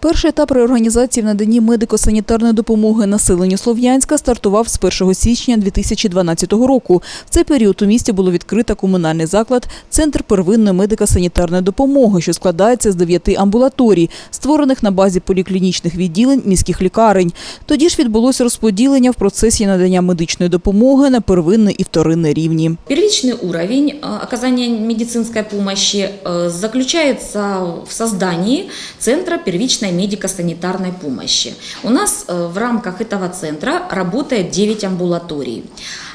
Перший етап реорганізації в наданні медико-санітарної допомоги населенню Слов'янська стартував з 1 січня 2012 року. В цей період у місті було відкрито комунальний заклад Центр первинної медико-санітарної допомоги, що складається з дев'яти амбулаторій, створених на базі поліклінічних відділень міських лікарень. Тоді ж відбулося розподілення в процесі надання медичної допомоги на первинний і вторинний рівні. Первичный уровень э, оказания медицинской помощи э, заключается в создании Центра первичной медико-санитарной помощи. У нас э, в рамках этого центра работает 9 амбулаторий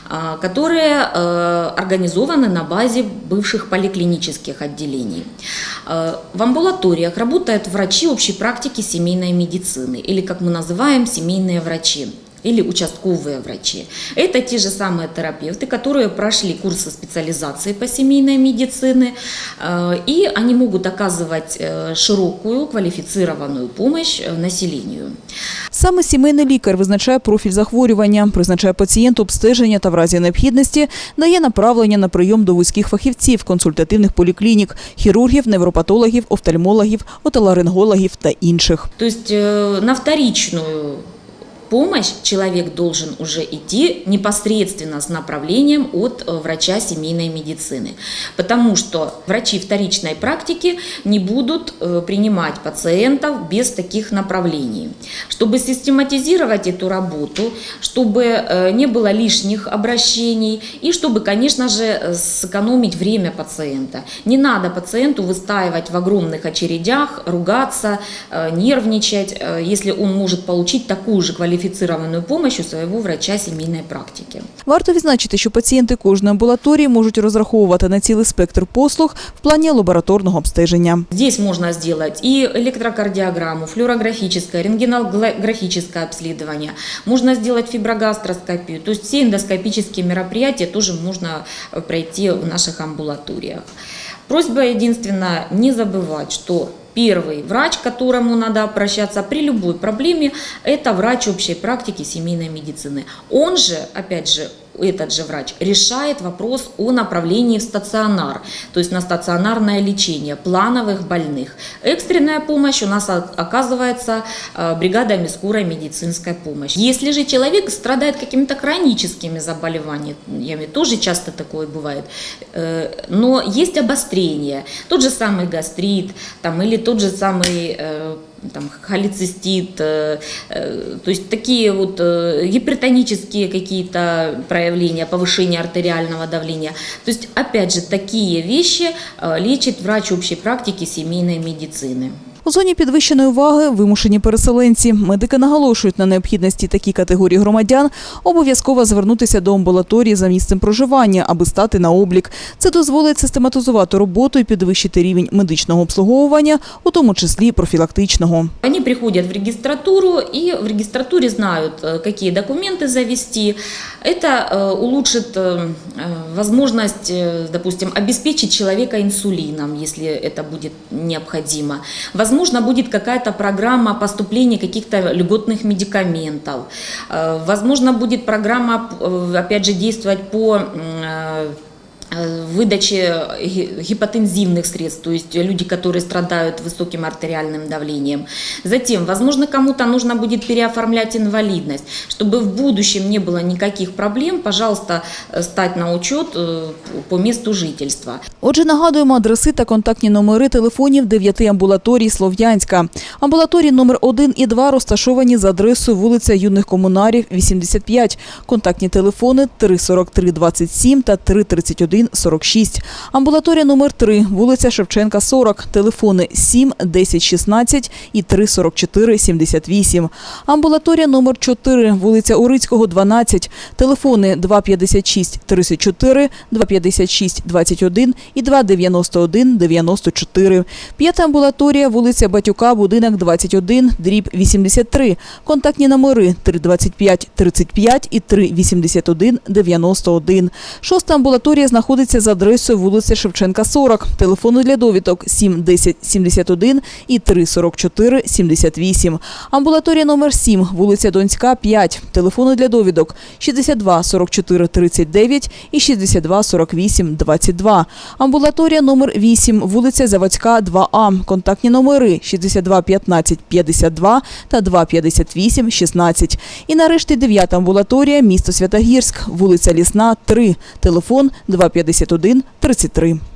а, которые э, организованы на базе бывших поликлинических отделений. Э, В амбулаториях работают врачи общей практики семейной медицины, или как мы называем, семейные врачи или участковые врачи. Это те же самые терапевты, которые прошли курсы специализации по семейной медицине, э, и они могут оказывать э, широкую квалифицированную помощь э, населению. Саме сімейний лікар визначає профіль захворювання, призначає пацієнту обстеження та в разі необхідності дає направлення на прийом до вузьких фахівців, консультативних поліклінік, хірургів, невропатологів, офтальмологів, отоларингологів та інших. То есть э, на вторичную помощь человек должен уже идти непосредственно с направлением от э, врача семейной медицины. Потому что врачи вторичной практики не будут э, принимать пациентов без таких направлений. Чтобы систематизировать эту работу, чтобы э, не было лишних обращений и чтобы, конечно же, сэкономить время пациента. Не надо пациенту выстаивать в огромных очередях, ругаться, нервничать, если он может получить такую же квалифицированную помощь у своего врача семейной практики. Варто відзначити, що пацієнти кожної амбулаторії можуть розраховувати на цілий спектр послуг в плані лабораторного обстеження. Здесь можно сделать и электрокардиограмму, флюорографическое, рентгенографическое обследование, можно сделать фиброгастроскопию, то есть все эндоскопические мероприятия тоже можно э, пройти в наших амбулаториях. Просьба единственная не забывать, что первый врач, к которому надо обращаться при любой проблеме, это врач общей практики семейной медицины. Он же, опять же, этот же врач решает вопрос о направлении в стационар, то есть на стационарное лечение плановых больных. Экстренная помощь у нас оказывается э, бригадами скорой медицинской помощи. Если же человек страдает какими-то хроническими заболеваниями, тоже часто такое бывает, э, но есть обострение, тот же самый гастрит там, или тот же самый э, там, холецистит, э, э, то есть такие вот э, гипертонические какие-то проявления, повышение артериального давления. То есть, опять же, такие вещи э, лечит врач общей практики семейной медицины. У зоні підвищеної уваги вимушені переселенці. Медики наголошують на необхідності такій категорії громадян обов'язково звернутися до амбулаторії за місцем проживання, аби стати на облік. Це дозволить систематизувати роботу і підвищити рівень медичного обслуговування, у тому числі профілактичного. Они приходят в регистратуру и в регистратуре знают, э, какие документы завести. Это э, улучшит э, э, возможность, э, допустим, обеспечить человека инсулином, если это будет необходимо. Возможно, будет какая-то программа поступления каких-то льготных медикаментов. Э, Возможно, будет программа, э, опять же, действовать по м, э, э, выдаче ги- гипотензивных средств, то есть люди, которые страдают высоким артериальным давлением. Затем, возможно, кому-то нужно будет переоформлять инвалидность. Чтобы в будущем не было никаких проблем, пожалуйста, э, стать на учет э, по месту жительства. Отже, нагадуємо адреси та контактні номери телефонів дев'яти амбулаторій Слов'янська. Амбулаторії номер 1 і 2 розташовані за адресою вулиця Юних Комунарів, 85. Контактні телефони 343 27 та 331 46. Амбулаторія номер 3, вулиця Шевченка, 40. Телефони 7 10 16 і 344 78. Амбулаторія номер 4, вулиця Урицького, 12. Телефони 256 34, 256 21 і 291 94. П'ята амбулаторія, вулиця Батюка, будинок 21, дріб 83. Контактні номери 325 35 і 381 91. Шоста амбулаторія знаходиться знаходиться за адресою вулиця Шевченка, 40. Телефони для довідок 7 10 71 і 3 44 78. Амбулаторія номер 7, вулиця Донська, 5. Телефони для довідок 62 44 39 і 62 48 22. Амбулаторія номер 8, вулиця Заводська, 2А. Контактні номери 62 15 52 та 2 58 16. І нарешті 9 амбулаторія, місто Святогірськ, вулиця Лісна, 3. Телефон 251 33.